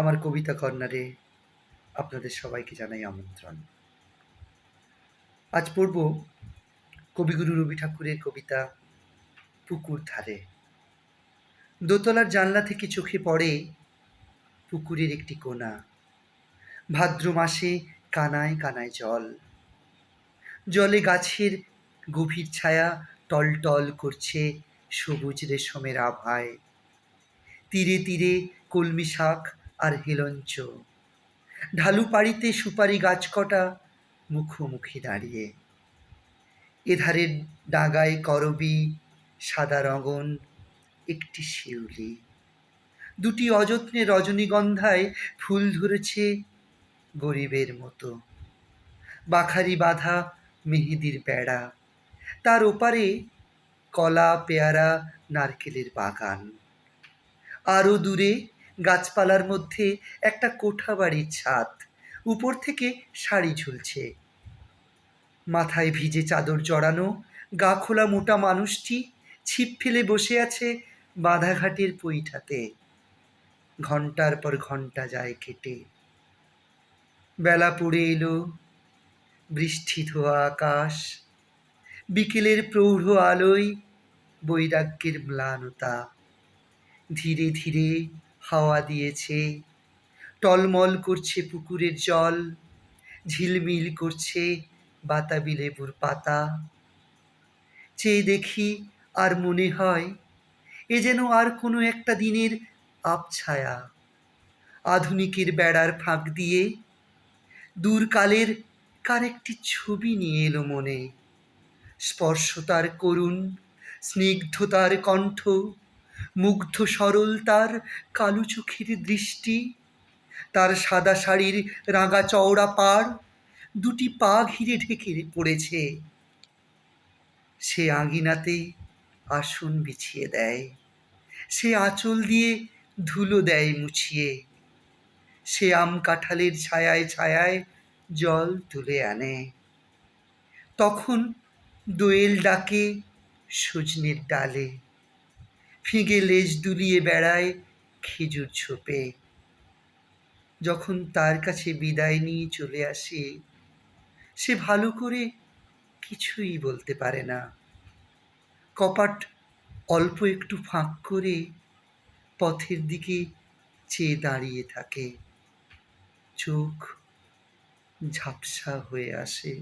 আমার কবিতা কর্নারে আপনাদের সবাইকে জানাই আমন্ত্রণ। আজ পড়ব কবিগুরু রবি ঠাকুরের কবিতা পুকুর ধারে। দোতলার জানলা থেকে চোখে পড়ে পুকুরের একটি কোণা ভাদ্র মাসে কানায় কানায় জল। জলে গাছের গভীর ছায়া টলটল করছে সবুজ রেশমের আভায়। তীরে তীরে কলমি শাক আর হেলঞ্চ। ঢালু পাড়িতে সুপারি গাছ কটা মুখোমুখি দাঁড়িয়ে। এধারের ডাগায় করবি সাদা রঙন একটি শিউলি। দুটি অযত্নে রজনীগন্ধায় ফুল ধরেছে গরিবের মতো। বাখারি বাঁধা মেহেদির বেড়া তার ওপারে কলা, পেয়ারা, নারকেলের বাগান। আরও দূরে গাছপালার মধ্যে একটা কোঠা বাড়ির ছাদ। উপর থেকে শাড়ি ঝুলছে। মাথায় ভিজে চাদর জড়ানো গা খোলা মোটা মানুষটি ছিপ ফেলে বসে আছে বাঁধাঘাটের পৈঠাতে। ঘণ্টার পর ঘণ্টা যায় কেটে। বেলা পড়ে এলো বৃষ্টি ধোয়া আকাশ, বিকেলের প্রৌঢ় আলোয় বৈরাগ্যের ম্লানতা। ধীরে ধীরে হাওয়া দিয়েছে। টলমল করছে পুকুরের জল, ঝিলমিল করছে বাতাবি লেবুর পাতা। চেয়ে দেখি আর মনে হয়, এ যেন আর কোনো একটা দিনের আবছায়া। আধুনিকের বেড়ার ফাঁক দিয়ে দূরকালের কার একটি ছবি নিয়ে এলো মনে। স্পর্শতার করুণ, স্নিগ্ধতার কণ্ঠ মুগ্ধ সরল তার কালো চোখের দৃষ্টি। তার সাদা শাড়ির রাঙা চওড়া পাড় দুটি পা ঘিরে ঢেকে পড়েছে। সে আঙিনাতে আসন বিছিয়ে দেয়। সে আঁচল দিয়ে ধুলো দেয় মুছিয়ে। সে আম কাঁঠালের ছায়ায় ছায়ায় জল তুলে আনে। তখন দোয়েল ডাকে সজনের ডালে। ফিঙে লেজ দুলিয়ে বেড়ায় খেজুর ছোপে। যখন তার কাছে বিদায় নিয়ে চলে আসে, সে ভালো করে কিছুই বলতে পারে না। কপাট অল্প একটু ফাঁক করে পথের দিকে চেয়ে দাঁড়িয়ে থাকে। চোখ ঝাপসা হয়ে আসে।